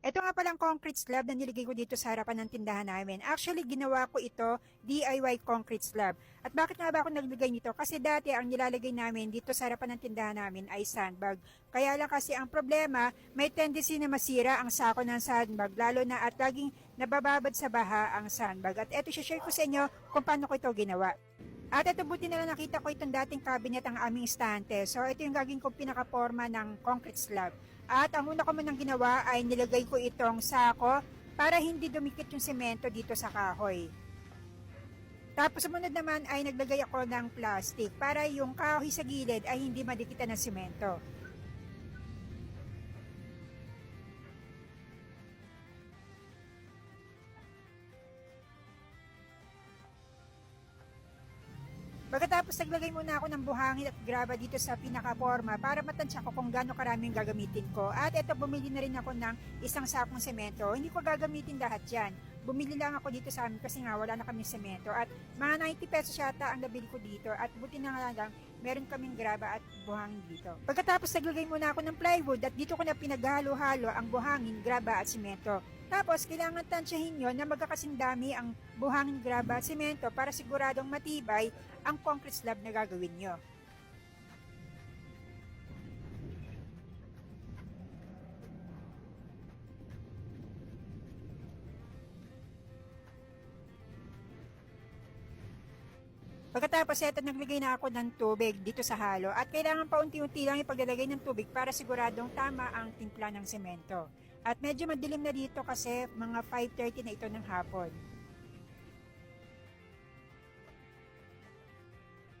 Ito nga palang concrete slab na nilagay ko dito sa harapan ng tindahan namin. Actually, ginawa ko ito DIY concrete slab. At bakit nga ba ako naglagay nito? Kasi dati ang nilalagay namin dito sa harapan ng tindahan namin ay sandbag. Kaya lang kasi ang problema, may tendency na masira ang sako ng sandbag, lalo na at laging nabababad sa baha ang sandbag. At ito, share ko sa inyo kung paano ko ito ginawa. At ito buti na lang nakita ko itong dating cabinet ang aming estante. So ito yung gagawin kong pinaka-forma ng concrete slab. At ang una ko munang ginawa ay nilagay ko itong sako para hindi dumikit yung semento dito sa kahoy. Tapos sumunod naman ay naglagay ako ng plastic para yung kahoy sa gilid ay hindi madikitan ng semento. Pagkatapos naglagay muna ako ng buhangin at graba dito sa pinaka-forma para matansya ko kung gaano karaming gagamitin ko. At eto bumili na rin ako ng isang sakong semento. Hindi ko gagamitin lahat yan. Bumili lang ako dito sa amin kasi nga wala na kaming semento. At mga 90 pesos yata ang nabili ko dito. At buti na nga lang, meron kaming graba at buhangin dito. Pagkatapos naglagay muna ako ng plywood at dito ko na pinaghalo-halo ang buhangin, graba at semento. Tapos, kailangan tansyahin nyo na magkakasing dami ang buhangin, graba at semento para siguradong matibay ang concrete slab na gagawin nyo. Pagkatapos eto naglagay na ako ng tubig dito sa halo at kailangan pa unti-unti lang ipaglalagay ng tubig para siguradong tama ang timpla ng semento. At medyo madilim na dito kasi mga 5.30 na ito ng hapon.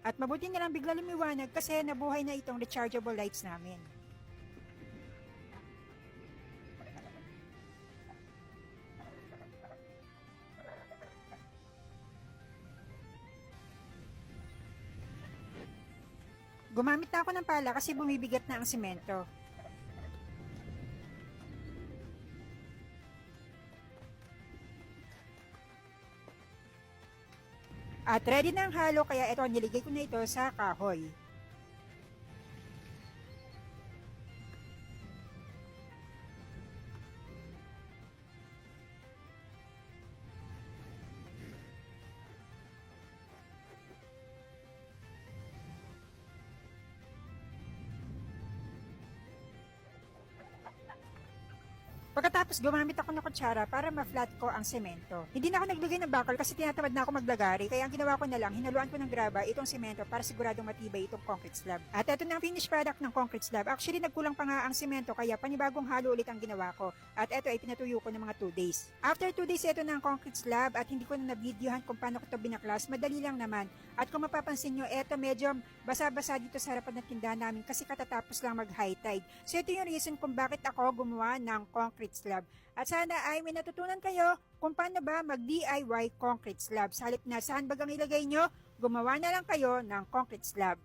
At mabuti na lang bigla lumiwanag kasi nabuhay na itong rechargeable lights namin. Gumamit na ako ng pala kasi bumibigat na ang simento. At ready na ang halo kaya ito niligay ko na ito sa kahoy. Pagkatapos gumamit ako ng kutsara para ma-flat ko ang semento. Hindi na ako naglagay ng bakal kasi tinatamad na ako maglagari kaya ang ginawa ko na lang, hinaluan ko ng graba itong semento para siguradong matibay itong concrete slab. At ito na ang finished product ng concrete slab. Actually nagkulang pa nga ang semento kaya panibagong halo ulit ang ginawa ko. At ito ay pinatuyo ko ng mga 2 days. After 2 days ito na ang concrete slab at hindi ko na nabidyohan kung paano ko ito binaklas. Madali lang naman. At kung mapapansin nyo, ito medyo basa-basa dito sa harapan ng tindahan namin kasi katatapos lang mag high tide. So ito yung reason kung bakit ako gumawa ng concrete slab. At sana ay may natutunan kayo kung paano ba mag-DIY concrete slab. Sa halip na saan bagang ilagay nyo, gumawa na lang kayo ng concrete slab.